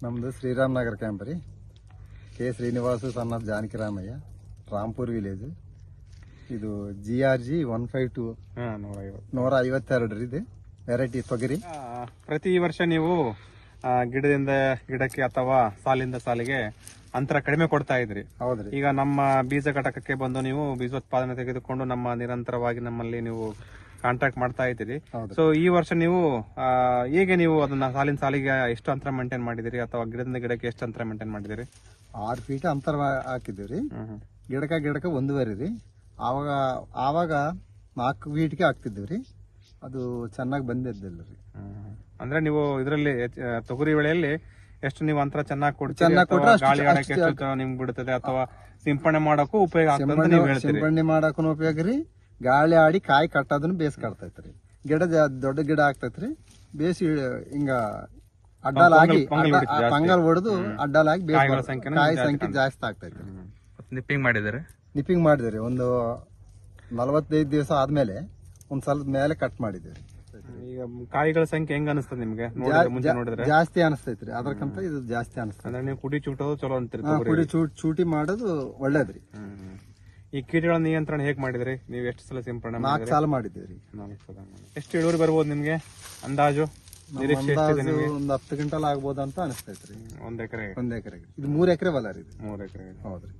ನಮ್ದು ಶ್ರೀರಾಮ್ ನಗರ ಕ್ಯಾಂಪ್ ರೀ. ಕೆ ಶ್ರೀನಿವಾಸ ಸಣ್ಣ ಜಾನಕಿರಾಮಯ್ಯ ರಾಂಪುರ್ ವಿಲೇಜ್ ಇದು G R G one five two ನೂರ ಐವತ್ತು ನೂರ ಐವತ್ತೆರಡು ರೀ ಇದು. ವೆರೈಟಿ ತೊಗರಿ. ಪ್ರತಿ ವರ್ಷ ನೀವು ಆ, ಗಿಡದಿಂದ ಗಿಡಕ್ಕೆ ಅಥವಾ ಸಾಲಿಂದ ಸಾಲಿಗೆ ಅಂತರ ಕಡಿಮೆ ಕೊಡ್ತಾ ಇದ್ರಿ. ಹೌದ್ರಿ. ಈಗ ನಮ್ಮ ಬೀಜ ಘಟಕಕ್ಕೆ ಬಂದು ನೀವು ಬೀಜೋತ್ಪಾದನೆ ತೆಗೆದುಕೊಂಡು ನಮ್ಮ ನಿರಂತರವಾಗಿ ನಮ್ಮಲ್ಲಿ ನೀವು ಕಾಂಟ್ಯಾಕ್ಟ್ ಮಾಡ್ತಾ ಇದ್ದೀರಿ. ಸೊ ಈ ವರ್ಷ ನೀವು ಆ, ಹೇಗೆ ನೀವು ಅದನ್ನ ಸಾಲಿನ ಸಾಲಿಗೆ ಎಷ್ಟು ಅಂತರ ಮೇಂಟೈನ್ ಮಾಡಿದಿರಿ? ಅಥವಾ ಗಿಡದಿಂದ ಗಿಡಕ್ಕೆ ಎಷ್ಟು ಅಂತರ ಮೇಂಟೈನ್ ಮಾಡಿದಿರಿ? ಆರು ಫೀಟ್ ಅಂತರ ಹಾಕಿದ್ದೀವಿ ರೀ ಗಿಡಕ್ಕೆ. ಗಿಡಕ ಗಿಡಕ ಒಂದೂವರೆ ರೀ. ಆವಾಗ ಆವಾಗ ನಾಲ್ಕು ಫೀಟ್ಗೆ ಹಾಕ್ತಿದ್ದೀವಿ ರೀ ಅದು ಚೆನ್ನಾಗಿ ಬಂದಿದ್ದಿಲ್ಲ ರೀ. ಅಂದ್ರೆ ನೀವು ಇದರಲ್ಲಿ ತೊಗರಿ ಬೆಳೆಯಲ್ಲಿ ಎಷ್ಟು ನೀವು ಅಂತರ ಚೆನ್ನಾಗಿ ಕೊಡ್ತೀರಿ? ಚೆನ್ನಾಗಿ ಅಥವಾ ಕೊಟ್ರೆ ಗಾಳಿ ಆಡಕ್ಕೆ ಎಷ್ಟು ನಿಮ್ಗೆ ಬಿಡುತ್ತದೆ? ಅಥವಾ ಸಿಂಪಡಣೆ ಮಾಡೋಕ್ಕೂ ಉಪಯೋಗ ಆಗ್ತದೆ ಅಂತ ನೀವು ಹೇಳ್ತೀರಿ. ಸಿಂಪಡಣೆ ಮಾಡಕ್ಕೂ ಉಪಯೋಗ ರೀ. ಗಾಳಿ ಆಡಿ ಕಾಯಿ ಕಟ್ಟೋದನ್ನು ಬೇಸ್ ಕಟ್ತೈತ್ರಿ ಗಿಡ ದೊಡ್ಡ ಗಿಡ ಆಗ್ತೈತ್ರಿ. ಬೇಸಿ ಹಿಂಗ ಅಡ್ಡಲಾಗಿ ಪೊಂಗಲ್ ಹೊಡೆದು ಅಡ್ಡಲಾಗಿ ಕಾಯಿ ಸಂಖ್ಯೆ ಜಾಸ್ತಿ ಆಗ್ತೈತ್ರಿ. ನಿಪ್ಪಿಂಗ್ ಮಾಡಿದರೆ ನಿಪ್ಪಿಂಗ್ ಮಾಡಿದ್ರಿ ಒಂದು ನಲವತ್ತೈದು ದಿವಸ ಆದ್ಮೇಲೆ ಒಂದ್ ಸ್ವಲ್ಪ ಮೇಲೆ ಕಟ್ ಮಾಡಿದ್ರಿ ಈಗ ಕಾಯಿಗಳ ಸಂಖ್ಯೆ ಹೆಂಗ ಅನಿಸ್ತದೆ ನಿಮ್ಗೆ? ನೋಡಿದ್ರೆ ಮುಂಚೆ ನೋಡಿದ್ರೆ. ಜಾಸ್ತಿ ಅನಿಸ್ತೈತ್ರಿ. ಅದಕ್ಕಿಂತ ಇದು ಜಾಸ್ತಿ ಅನಿಸ್ತದೆ ನೀವು ಕುಡಿ ಚೂಟೋದು ಚಲೋ ಅಂತೀರಿ ಕುಡಿ ಚೂಟ್ ಮಾಡೋದು ಒಳ್ಳೇದ್ರಿ. ಈ ಕೀಟಗಳ ನಿಯಂತ್ರಣ ಹೇಗೆ ಮಾಡಿದ್ರಿ? ನೀವು ಎಷ್ಟು ಸಲ ಸಿಂಪಡಣೆ ನಾಲ್ಕು ಮಾಡಿದ್ರಿ ಸಾಲ ಮಾಡಿದ್ರಿ ನಾಲ್ಕು ಸಲ ಮಾಡಿ. ಎಷ್ಟು ಇಳುವರಿ ಬರ್ಬೋದು ನಿಮ್ಗೆ? ಅಂದಾಜು? ನಿರೀಕ್ಷೆ ಎಷ್ಟಿದೆ ಅಂದಾಜು ನಿಮ್ಗೆ? ಒಂದ್ ಹತ್ತು ಕ್ವಿಂಟಲ್ ಆಗ್ಬೋದಂತ ಅನಿಸ್ತೈತ್ರಿ ಒಂದ್ ಎಕರೆ ಒಂದ್ ಎಕರೆಗೆ. ಇದು ಮೂರ್ ಎಕರೆ ಹೊಲ ರೀ ಇದು. ಮೂರ್ ಎಕರೆ ಹೌದ್ರಿ.